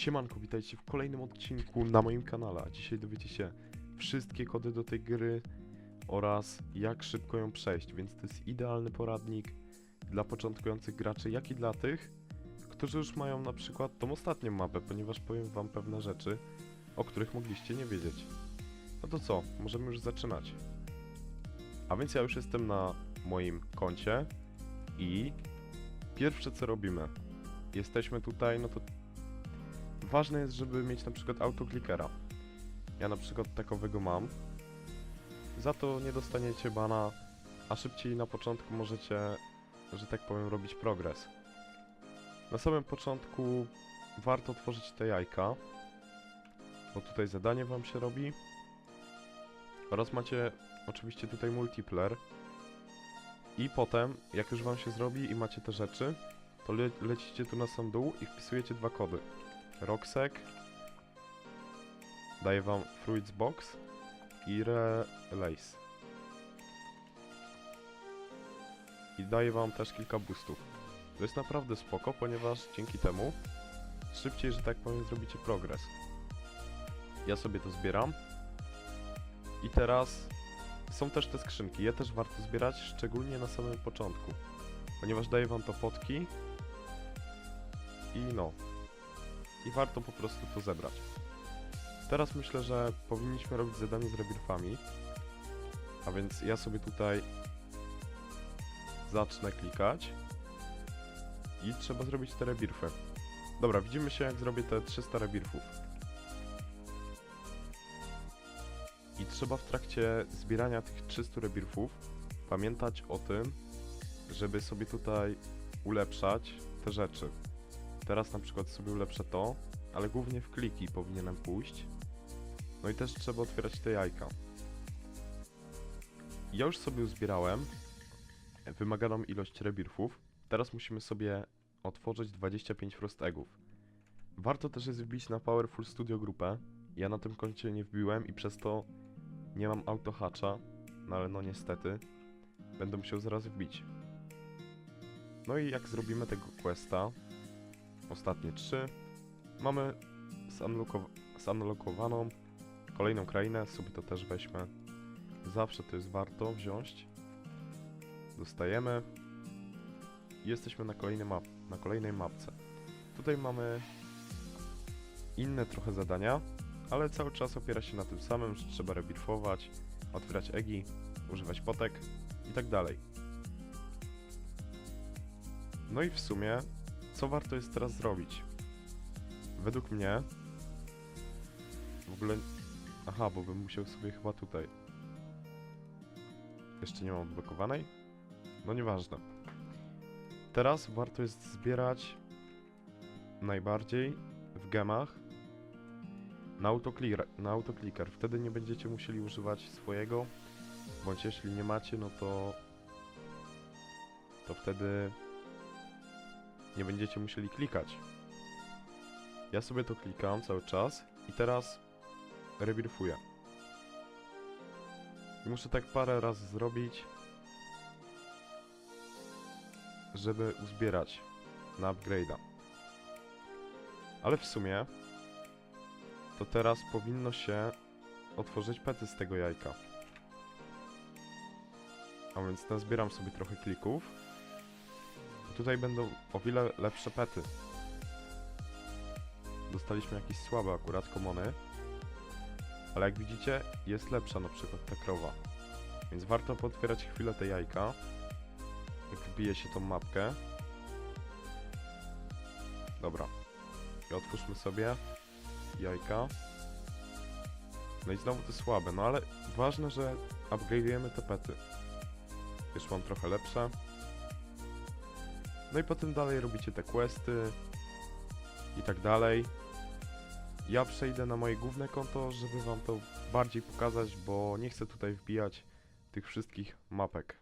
Siemanko, witajcie w kolejnym odcinku na moim kanale. A dzisiaj dowiecie się wszystkie kody do tej gry oraz jak szybko ją przejść, więc to jest idealny poradnik dla początkujących graczy, jak i dla tych, którzy już mają na przykład tą ostatnią mapę, ponieważ powiem wam pewne rzeczy, o których mogliście nie wiedzieć. No to co, możemy już zaczynać. A więc ja już jestem na moim koncie i pierwsze co robimy, jesteśmy tutaj, no to ważne jest, żeby mieć na przykład autoklikera. Ja na przykład takowego mam. Za to nie dostaniecie bana, a szybciej na początku możecie, że tak powiem, robić progres. Na samym początku warto tworzyć te jajka, bo tutaj zadanie wam się robi. Oraz macie oczywiście tutaj multiplayer. I potem, jak już wam się zrobi i macie te rzeczy, to le lecicie tu na sam dół i wpisujecie dwa kody. Rocksek daje wam Fruits Box i Relace. I daje wam też kilka boostów. To jest naprawdę spoko, ponieważ dzięki temu szybciej, że tak powiem, zrobicie progres. Ja sobie to zbieram. I teraz są też te skrzynki. Je też warto zbierać, szczególnie na samym początku. Ponieważ daje wam to potki. I no, i warto po prostu to zebrać. Teraz myślę, że powinniśmy robić zadanie z rebirfami. A więc ja sobie tutaj zacznę klikać i trzeba zrobić te rebirfy. Dobra, widzimy się jak zrobię te 300 rebirfów. I trzeba w trakcie zbierania tych 300 rebirfów pamiętać o tym, żeby sobie tutaj ulepszać te rzeczy. Teraz na przykład sobie ulepszę to, ale głównie w kliki powinienem pójść. No i też trzeba otwierać te jajka. Ja już sobie uzbierałem wymaganą ilość rebirfów. Teraz musimy sobie otworzyć 25 frost eggów. Warto też jest wbić na Powerful Studio grupę. Ja na tym koncie nie wbiłem i przez to nie mam autohatcha, no ale no niestety będę musiał zaraz wbić. No i jak zrobimy tego questa, ostatnie trzy. Mamy zanlokow zanlokowaną kolejną krainę, sobie to też weźmy. Zawsze to jest warto wziąć. Dostajemy. Jesteśmy na kolejnej, map na kolejnej mapce. Tutaj mamy inne trochę zadania, ale cały czas opiera się na tym samym, że trzeba rebirfować, otwierać egi, używać potek i tak dalej. No i w sumie co warto jest teraz zrobić? Według mnie... W ogóle... Aha, bo bym musiał sobie chyba tutaj... Jeszcze nie mam odblokowanej? No nieważne. Teraz warto jest zbierać najbardziej w gemach na autoclear, na autoclicker. Wtedy nie będziecie musieli używać swojego, bądź jeśli nie macie, no to to wtedy nie będziecie musieli klikać. Ja sobie to klikam cały czas i teraz rebirfuję. I muszę tak parę razy zrobić, żeby uzbierać na upgrade'a. Ale w sumie to teraz powinno się otworzyć pety z tego jajka. A więc nazbieram sobie trochę klików. Tutaj będą o wiele lepsze pety. Dostaliśmy jakieś słabe akurat komony. Ale jak widzicie, jest lepsza na przykład ta krowa. Więc warto potwierać chwilę te jajka. Jak wbije się tą mapkę. Dobra. I otwórzmy sobie jajka. No i znowu to słabe, no ale ważne, że upgrade'ujemy te pety. Już mam trochę lepsze. No i potem dalej robicie te questy i tak dalej. Ja przejdę na moje główne konto, żeby wam to bardziej pokazać, bo nie chcę tutaj wbijać tych wszystkich mapek.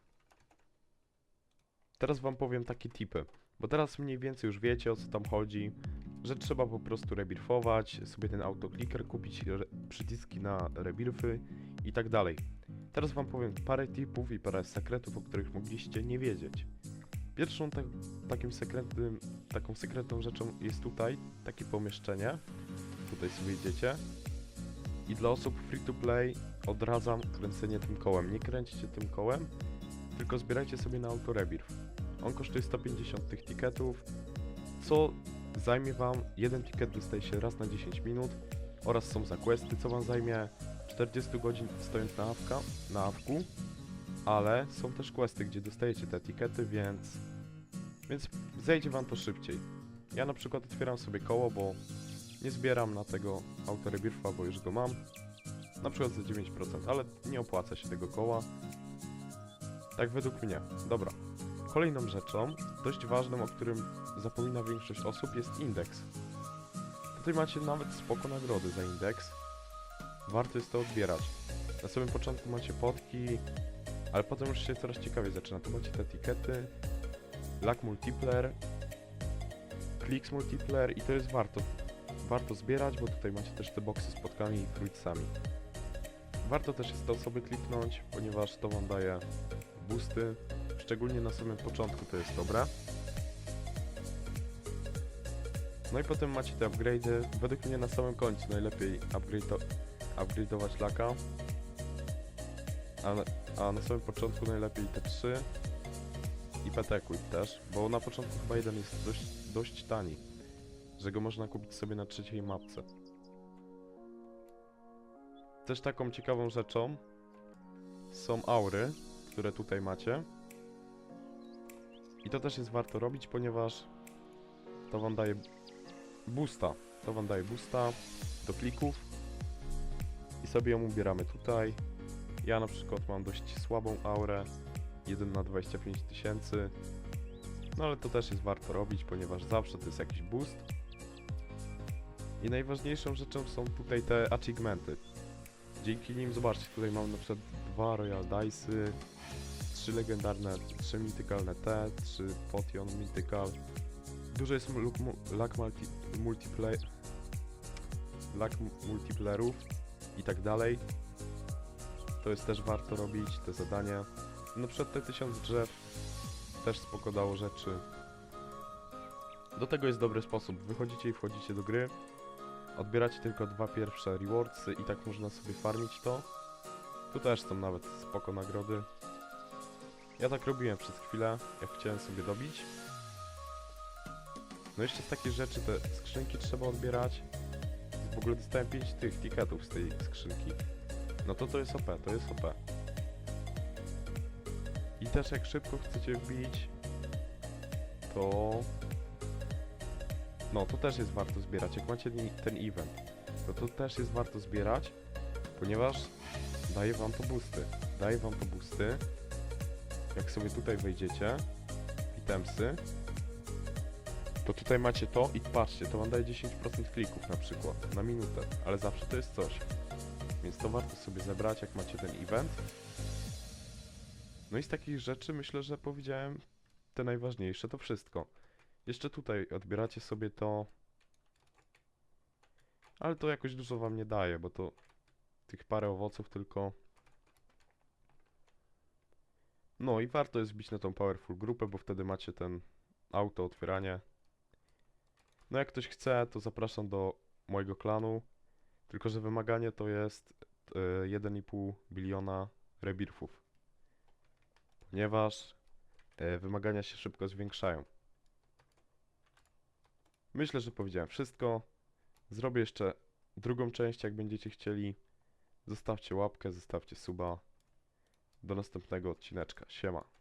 Teraz wam powiem takie tipy, bo teraz mniej więcej już wiecie o co tam chodzi, że trzeba po prostu rebirfować, sobie ten autoclicker kupić, przyciski na rebirfy i tak dalej. Teraz wam powiem parę tipów i parę sekretów, o których mogliście nie wiedzieć. Pierwszą tak, takim sekretnym, taką sekretną rzeczą jest tutaj takie pomieszczenie. Tutaj sobie idziecie. I dla osób free to play odradzam kręcenie tym kołem. Nie kręćcie tym kołem, tylko zbierajcie sobie na auto rebirth. On kosztuje 150 tych tiketów, co zajmie wam, jeden ticket dostaje się raz na 10 minut oraz są za questy, co wam zajmie 40 godzin stojąc na awka, na awku, ale są też questy, gdzie dostajecie te etykiety, więc więc zejdzie wam to szybciej. Ja na przykład otwieram sobie koło, bo nie zbieram na tego autorebirfa, bo już go mam. Na przykład za 9%, ale nie opłaca się tego koła. Tak według mnie. Dobra. Kolejną rzeczą, dość ważną, o którym zapomina większość osób, jest indeks. Tutaj macie nawet spoko nagrody za indeks. Warto jest to odbierać. Na samym początku macie potki, ale potem już się coraz ciekawiej zaczyna. Tu macie te etykiety, Luck Multiplayer, Clicks Multiplayer i to jest warto. Warto zbierać, bo tutaj macie też te boxy z płotkami i fruitsami. Warto też jest te osoby kliknąć, ponieważ to wam daje boosty, szczególnie na samym początku to jest dobre. No i potem macie te upgrade'y. Według mnie na samym końcu najlepiej upgrade'o- upgrade'ować laka. A na, a na samym początku najlepiej te trzy i Petekuj też, bo na początku chyba jeden jest dość, dość tani, że go można kupić sobie na trzeciej mapce. Też taką ciekawą rzeczą są aury, które tutaj macie. I to też jest warto robić, ponieważ to wam daje boosta. To wam daje boosta do klików i sobie ją ubieramy tutaj. Ja na przykład mam dość słabą aurę, 1 na 25 tysięcy. No ale to też jest warto robić, ponieważ zawsze to jest jakiś boost. I najważniejszą rzeczą są tutaj te achievementy. Dzięki nim, zobaczcie, tutaj mamy na przykład dwa Royal Dice'y, trzy legendarne, trzy mythikalne T, trzy Potion Mythical. Dużo jest luck multi, multiplayer, mu- multiplayerów i tak dalej. To jest też warto robić, te zadania. Na przykład te tysiąc drzew też spoko dało rzeczy. Do tego jest dobry sposób. Wychodzicie i wchodzicie do gry. Odbieracie tylko dwa pierwsze rewardsy i tak można sobie farmić to. Tu też są nawet spoko nagrody. Ja tak robiłem przez chwilę, jak chciałem sobie dobić. No jeszcze z takich rzeczy te skrzynki trzeba odbierać. W ogóle dostałem 5 tych tiketów z tej skrzynki. No to to jest OP, to jest OP. I też jak szybko chcecie wbić, to... No, to też jest warto zbierać. Jak macie ten- event, to to też jest warto zbierać, ponieważ daje wam to boosty. Daje wam to boosty. Jak sobie tutaj wejdziecie, itemsy, to tutaj macie to i patrzcie, to wam daje 10% klików na przykład, na minutę, ale zawsze to jest coś. Więc to warto sobie zebrać, jak macie ten event. No i z takich rzeczy myślę, że powiedziałem te najważniejsze, to wszystko. Jeszcze tutaj odbieracie sobie to. Ale to jakoś dużo wam nie daje, bo to tych parę owoców tylko. No i warto jest bić na tą powerful grupę, bo wtedy macie ten auto otwieranie. No jak ktoś chce, to zapraszam do mojego klanu. Tylko, że wymaganie to jest e, 1,5 biliona rebirfów ponieważ e, wymagania się szybko zwiększają. Myślę, że powiedziałem wszystko. Zrobię jeszcze drugą część, jak będziecie chcieli. Zostawcie łapkę, zostawcie suba. Do następnego odcineczka. Siema.